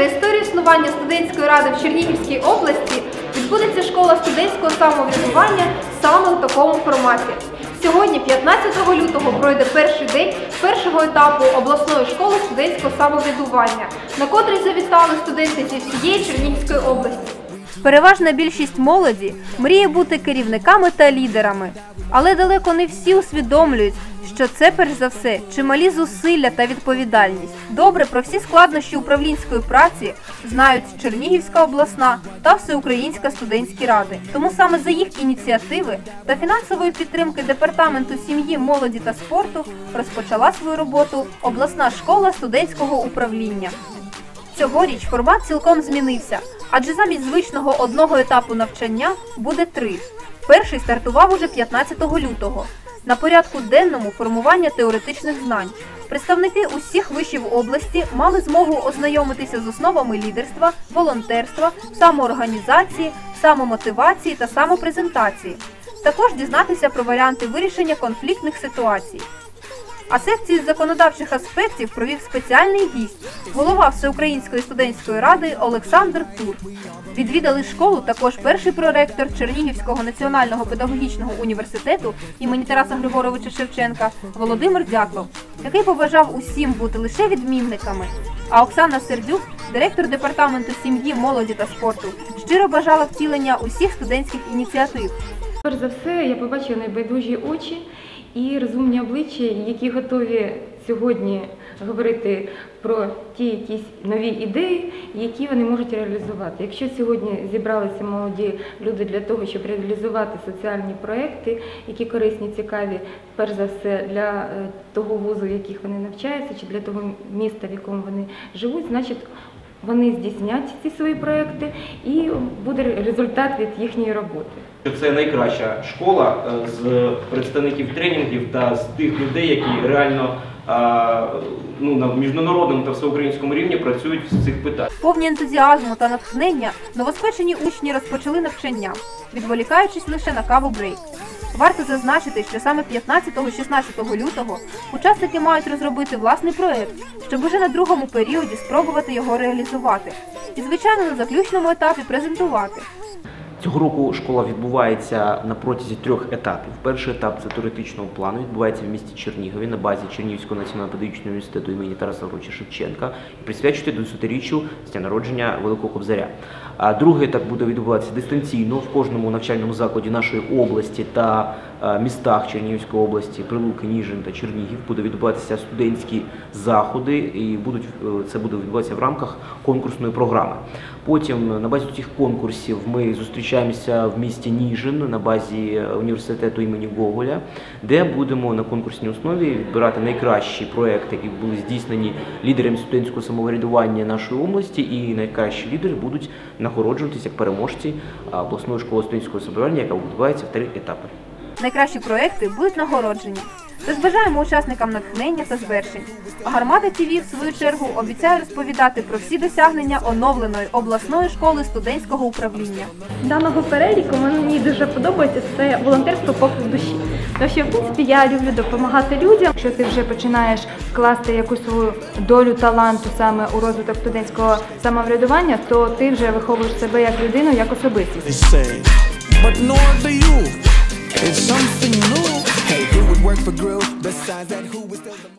за історію існування студентської ради в Чернігівській області відбудеться школа студентського самоврядування саме у такому форматі. Сьогодні, 15 лютого, пройде перший день першого етапу обласної школи студентського самоврядування, на котрий завітали студенти зі всієї Чернігівської області. Переважна більшість молоді мріє бути керівниками та лідерами, але далеко не всі усвідомлюють, що це перш за все чималі зусилля та відповідальність. Добре про всі складнощі управлінської праці знають Чернігівська обласна та Всеукраїнська студентські ради. Тому саме за їх ініціативи та фінансової підтримки департаменту сім'ї, молоді та спорту розпочала свою роботу обласна школа студентського управління. Цьогоріч формат цілком змінився, адже замість звичного одного етапу навчання буде три. Перший стартував уже 15 лютого. На порядку денному формування теоретичних знань. Представники усіх вишів області мали змогу ознайомитися з основами лідерства, волонтерства, самоорганізації, самомотивації та самопрезентації. Також дізнатися про варіанти вирішення конфліктних ситуацій. А секцію з законодавчих аспектів провів спеціальний гість, голова Всеукраїнської студентської ради Олександр Тур. Відвідали школу також перший проректор Чернігівського національного педагогічного університету імені Тараса Григоровича Шевченка Володимир Дятлов, який побажав усім бути лише відмінниками. А Оксана Сердюк, директор департаменту сім'ї, молоді та спорту, щиро бажала втілення усіх студентських ініціатив. Перш за все, я побачила найбайдужі очі і розумні обличчя, які готові сьогодні говорити про ті якісь нові ідеї, які вони можуть реалізувати. Якщо сьогодні зібралися молоді люди для того, щоб реалізувати соціальні проекти, які корисні, цікаві, перш за все для е, того вузу, в яких вони навчаються, чи для того міста, в якому вони живуть, значить. Вони здійснять ці свої проекти і буде результат від їхньої роботи. Це найкраща школа е, з представників тренінгів та з тих людей, які реально ну, на міжнародному та всеукраїнському рівні працюють з цих питань. Повні ентузіазму та натхнення новоспечені учні розпочали навчання, відволікаючись лише на каву брейк. Варто зазначити, що саме 15-16 лютого учасники мають розробити власний проект, щоб уже на другому періоді спробувати його реалізувати. І, звичайно, на заключному етапі презентувати. Цього року школа відбувається на протязі трьох етапів. Перший етап це теоретичного плану, відбувається в місті Чернігові на базі Чернігівського національного педагогічного університету імені Тараса Григоровича Шевченка і присвячується до річчю з дня народження Великого Кобзаря. А другий етап буде відбуватися дистанційно в кожному навчальному закладі нашої області та е, містах Чернігівської області, Прилуки, Ніжин та Чернігів. Буде відбуватися студентські заходи, і будуть е, це буде відбуватися в рамках конкурсної програми. Потім на базі цих конкурсів ми зустрічаємося в місті Ніжин на базі університету імені Гоголя, де будемо на конкурсній основі відбирати найкращі проекти, які були здійснені лідерами студентського самоврядування нашої області, і найкращі лідери будуть нагороджуватися як переможці обласної школи студентського самоврядування, яка відбувається в три етапи. Найкращі проекти будуть нагороджені. Тож бажаємо учасникам натхнення та звершень. А Гармата ТВ, в свою чергу, обіцяє розповідати про всі досягнення оновленої обласної школи студентського управління. даного переліку мені дуже подобається це волонтерство поклик душі. Тому що в принципі я люблю допомагати людям. Якщо ти вже починаєш вкласти якусь свою долю таланту саме у розвиток студентського самоврядування, то ти вже виховуєш себе як людину, як особистість. It's something new. Hey, who would work for Grill besides that? Who was still the